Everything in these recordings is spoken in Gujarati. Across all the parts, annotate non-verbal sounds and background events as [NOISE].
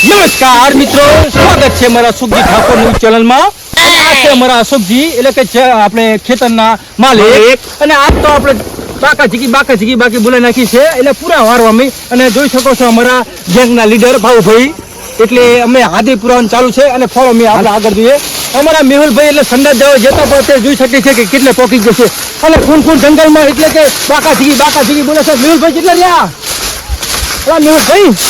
નમસ્કાર મિત્રો સ્વાગત છે મારા સુખજી ઠાકોર ન્યૂઝ ચેનલમાં. અને આ છે અમારા અશોકજી એટલે કે આપણે ખેતરના માલિક. અને આજ તો આપણે બાકા જીકી બાકા જીકી બાકી બોલાઈ નાખી છે એટલે પૂરા વારવા અમે. અને જોઈ શકો છો અમારા ગેંગના લીડર ભાવભાઈ એટલે અમે હાદી પુરાવાનું ચાલુ છે અને ફોલો મી આપણે આગળ જોઈએ. અમારા મેહુલભાઈ એટલે સંડા જવા જતા પણ અત્યારે જોઈ શકે છે કે કેટલે પોકી જશે અને ખૂન ખૂન જંગલમાં એટલે કે બાકા જીકી બાકા જીકી બોલે છે. મેહુલભાઈ કેટલા રહ્યા? મેહુલભાઈ?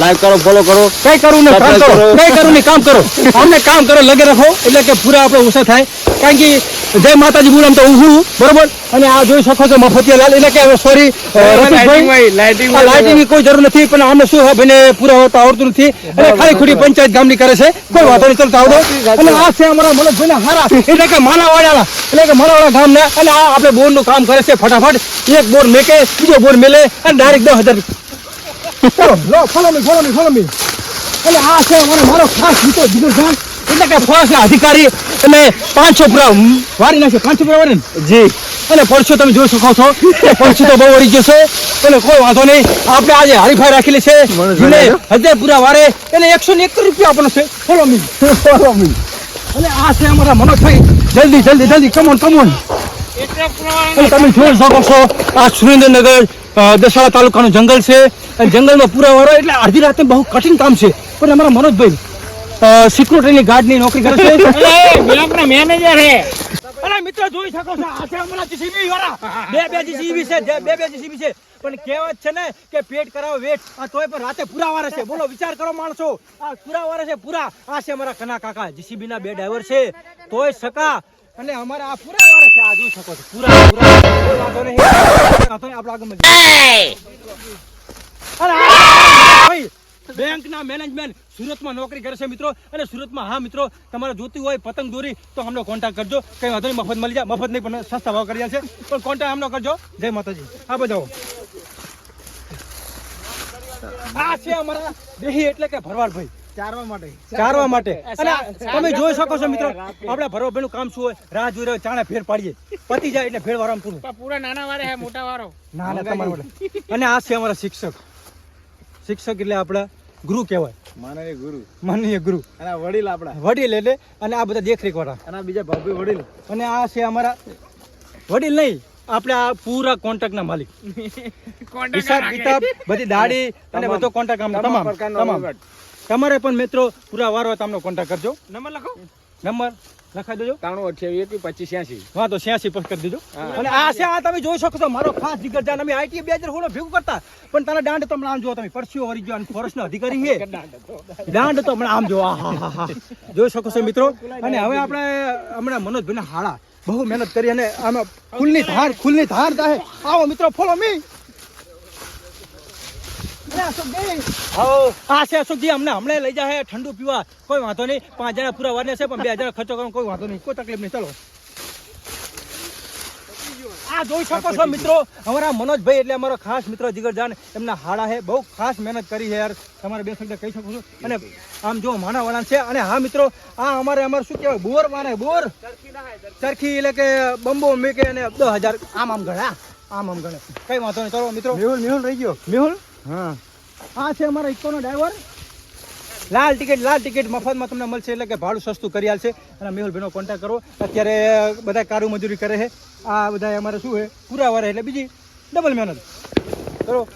લાઈક કરો ફોલો કરો. કઈ કરવું ને કામ કરો. કરો. કઈ કરવું ને કામ કરો. અમને કામ કરો લગે રાખો એટલે કે પૂરા આપણે ઓછા થાય. કારણ કે જય માતાજી બોલામ તો ઉભું બરોબર? અને આ જોઈ શકો છો મફતિયા લાલ એટલે કે સોરી લાઇટિંગ કોઈ જરૂર નથી પણ અમને શું છે ભાઈને પૂરા હોતા આવડતું નથી. અને ખાલી ખોટી પંચાયત ગામની કરે છે. કોઈ વાંધો નહીં ચાલતા આવડો અને આ છે અમારા મનોજભાઈ હારા એટલે કે માનાવાડા એટલે કે માનાવાડા ગામના. અને આ આપણે બોરનું કામ કરે છે ફટાફટ. એક બોર મેકે બીજો બોર મેલે અને ડાયરેક્ટ દસ હજાર ચલો લો follow me follow me follow me એટલે આ છે મને મારો ખાસ મિત્રો જીગર જાણ એટલે કે ફોરેસ્ટના અધિકારી અને પાંચસો છોકરા વારી નાખે પાંચ છોકરા વારી જી અને પડછો તમે જોઈ શકો છો કે પડછો તો બહુ વળી જશે એટલે કોઈ વાંધો નહીં આપણે આજે હરીફાઈ રાખેલી છે અને હજાર પૂરા વારે એને એકસો ને એક રૂપિયા આપણને છે ફોલો મી ફોલો મી અને આ છે અમારા મનોજભાઈ જલ્દી જલ્દી જલ્દી કમોન કમોન તમે જોઈ શકો છો આ સુરેન્દ્રનગર દસાડા તાલુકાનું જંગલ છે. અને જંગલમાં પૂરા વાળો એટલે અડધી રાતે બહુ કઠિન કામ છે. પણ અમારા મનોજભાઈ સિક્યુરિટીની ગાર્ડની નોકરી કરે છે. મેનેજર હે. અરે મિત્રો જોઈ શકો છો આ છે અમારા જીસીબી વાળા બે બે જીસીબી છે બે બે જીસીબી છે. પણ કહેવત છે ને કે પેટ કરાવો વેટ આ તોય પણ રાતે પૂરા વારે છે. બોલો વિચાર કરો માણસો. આ પૂરા વારે છે પૂરા. આ છે અમારા કના કાકા જીસીબી ના બે ડ્રાઈવર છે. તોય સકા અને અમારા આ પૂરા છે, આ જોઈ શકો છો. પૂરા પૂરા. વાંધો નહીં. વાંધો નહીં આપણે આગળ ભાઈ, બેંકના મેનેજમેન્ટ સુરતમાં નોકરી કરે છે મિત્રો. અને સુરતમાં હા મિત્રો, તમારે જોતી હોય પતંગ દોરી, તો અમને કોન્ટેક્ટ કરજો. કઈ વાંધો નહીં, મફત મળી જાય. મફત નહીં, પણ સસ્તા ભાવ કરી છે. પણ કોન્ટેક્ટ અમને કરજો. જય માતાજી. આ બજાવો આ છે અમારા દેહી એટલે કે ભરવાડભાઈ ચારવા માટે. ચારવા માટે. અને આ તમે જોઈ શકો છો મિત્રો આપણે ભરવાડભાઈ નું કામ શું હોય? રાહ જોઈ રહ્યો ચાણે ફેર પાડીએ. પતી જાય એટલે ફેર વારામ પૂરું. પૂરા નાના વારે હે મોટા વારો ના ના તમારા માટે અને આ છે અમારા શિક્ષક. શિક્ષક એટલે આપણા ગુરુ કહેવાય. માનવીય ગુરુ. માનવીય ગુરુ. અને વડીલ આપણા. વડીલ એટલે અને આ બધા દેખરેખ વાળા અને બીજા ભાભી વડીલ. અને આ છે અમારા વડીલ નહીં આપણે આ પૂરા કોન્ટ્રાક્ટ ના માલિક. [LAUGHS] હિસાબ કિતાબ બધી દાડી અને બધો કોન્ટ્રાક્ટ આમનો તમામ તમામ. તમારે પણ મિત્રો પૂરા વારો હોય તો અમને કોન્ટેક્ટ કરજો. નંબર લખો. નંબર લખાઈ દેજો. ત્રાણું અઠ્યાવીસ એકવીસ પચીસ છ્યાસી. હા તો છ્યાસી પર કરી દેજો. અને આ છે આ તમે જોઈ શકો છો મારો ખાસ જીગર જાન. અમે આઈટી બે હજાર હોળો ભેગું કરતા પણ તારા દાંડ તો હમણાં આમ જો તમે પરસ્યો વરી ગયો અને ફોરેસ્ટનો અધિકારી છે. [LAUGHS] દાંડ તો. હમણાં આમ જો હા હા હા. જોઈ શકો છો મિત્રો. અને હવે આપણે હમણાં મનોજભાઈના હાડા. બહુ મહેનત કરી અને આમાં ફૂલની ધાર ફૂલની ધાર થાય. આવો મિત્રો ફોલો મી આ છે અશોકજી અમને હમણાં લઈ જાય ઠંડુ પીવા. કોઈ વાંધો નહીં પાંચ હજાર પૂરા વારને છે પણ બે હજાર ખર્ચો કરવાનો કોઈ વાંધો નહીં. કોઈ તકલીફ નહીં. ચલો. આ જોઈ શકો છો મિત્રો અમારા મનોજભાઈ એટલે અમારો ખાસ મિત્ર જીગરજાન એમના હાડા છે બહુ ખાસ મહેનત કરી છે યાર. તમારે બે શબ્દ કહી શકું છું? અને આમ જો માણાવાળા છે. અને હા મિત્રો આ અમારે અમારે શું કહેવાય? બોર માને બોર. ચરખી એટલે કે બંબો મેકે અને દસ હજાર. આમ આમ ગણે આમ આમ ગણે કઈ વાંધો નહીં. ચલો મિત્રો. મેહુલ મેહુલ રહી ગયો. મેહુલ? હા. આ છે અમારા ઇકોનો ડ્રાઈવર લાલ ટિકિટ લાલ ટિકિટ મફતમાં તમને મળશે એટલે કે ભાડું સસ્તું કરી આલશે. અને મેહુલભાઈનો કોન્ટેક્ટ કરો. અત્યારે બધા કારું મજૂરી કરે છે. આ બધા અમારે શું છે? પૂરા વારે એટલે બીજી ડબલ મહેનત. કરો.